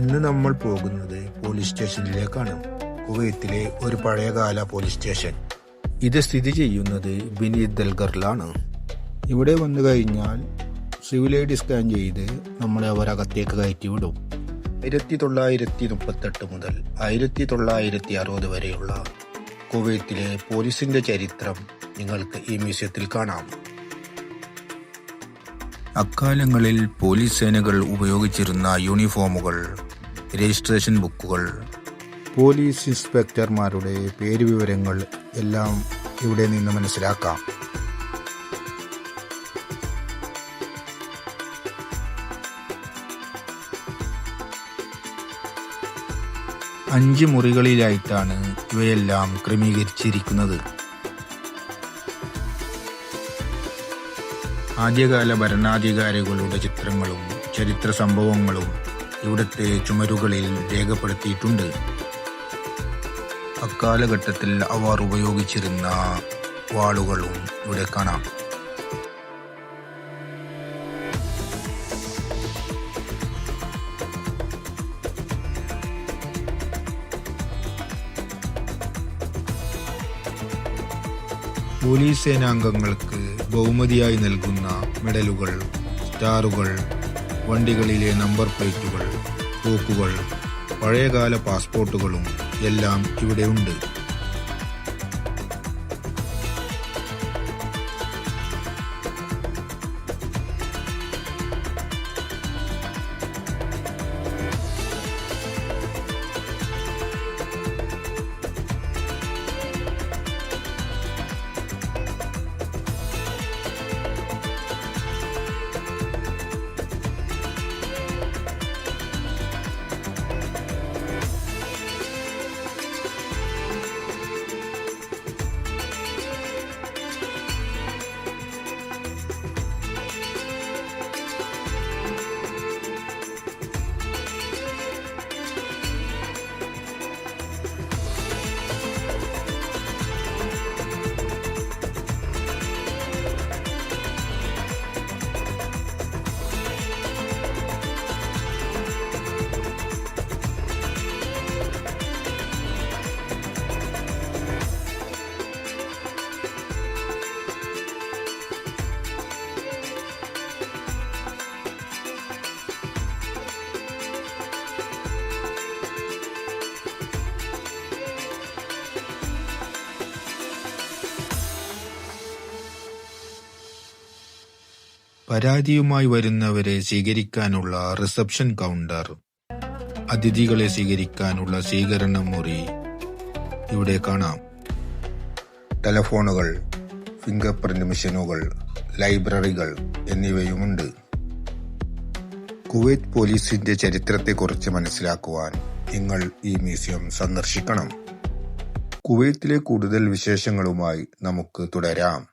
ഇന്ന് നമ്മൾ പോകുന്നത് പോലീസ് സ്റ്റേഷനിലേക്കാണ്. കുവൈത്തിലെ ഒരു പഴയകാല പോലീസ് സ്റ്റേഷൻ. ഇത് സ്ഥിതി ചെയ്യുന്നത് ബിനീത് ദൽഗറിലാണ്. ഇവിടെ വന്നു കഴിഞ്ഞാൽ സിവിൽ സ്കാൻ ചെയ്ത് നമ്മളെ അവരകത്തേക്ക് കയറ്റി വിടും ആയിരത്തി തൊള്ളായിരത്തി മുപ്പത്തെട്ട് മുതൽ ആയിരത്തി തൊള്ളായിരത്തി അറുപത് വരെയുള്ള കുവൈത്തിലെ പോലീസിന്റെ ചരിത്രം നിങ്ങൾക്ക് ഈ മ്യൂസിയത്തിൽ കാണാം. അക്കാലങ്ങളിൽ പോലീസ് സേനകൾ ഉപയോഗിച്ചിരുന്ന യൂണിഫോമുകൾ രജിസ്ട്രേഷൻ ബുക്കുകൾ. പോലീസ് ഇൻസ്പെക്ടർമാരുടെ പേര് വിവരങ്ങൾ എല്ലാം ഇവിടെ നിന്ന് മനസ്സിലാക്കാം. അഞ്ച് മുറികളിലായിട്ടാണ് ഇവയെല്ലാം ക്രമീകരിച്ചിരിക്കുന്നത്. ആദ്യകാല ഭരണാധികാരികളുടെ ചിത്രങ്ങളും ചരിത്ര സംഭവങ്ങളും ഇവിടുത്തെ ചുമരുകളിൽ രേഖപ്പെടുത്തിയിട്ടുണ്ട്. അക്കാലഘട്ടത്തിൽ അവർ ഉപയോഗിച്ചിരുന്ന വാളുകളും ഇവിടെ കാണാം. പോലീസ് സേനാംഗങ്ങൾക്ക് ബഹുമതിയായി നൽകുന്ന മെഡലുകൾ സ്റ്റാറുകൾ വണ്ടികളിലെ നമ്പർ പ്ലേറ്റുകൾ പൂക്കുകൾ പഴയകാല പാസ്പോർട്ടുകളും എല്ലാം ഇവിടെ പരാതിയുമായി വരുന്നവരെ സ്വീകരിക്കാനുള്ള റിസപ്ഷൻ കൗണ്ടർ. അതിഥികളെ സ്വീകരിക്കാനുള്ള സ്വീകരണ മുറി ഇവിടെ കാണാം. ടെലഫോണുകൾ ഫിംഗർ പ്രിന്റ് മെഷീനുകൾ ലൈബ്രറികൾ എന്നിവയുമുണ്ട്. കുവൈത്ത് പോലീസിന്റെ ചരിത്രത്തെക്കുറിച്ച് മനസ്സിലാക്കുവാൻ നിങ്ങൾ ഈ മ്യൂസിയം സന്ദർശിക്കണം. കുവൈത്തിലെ കൂടുതൽ വിശേഷങ്ങളുമായി നമുക്ക് തുടരാം.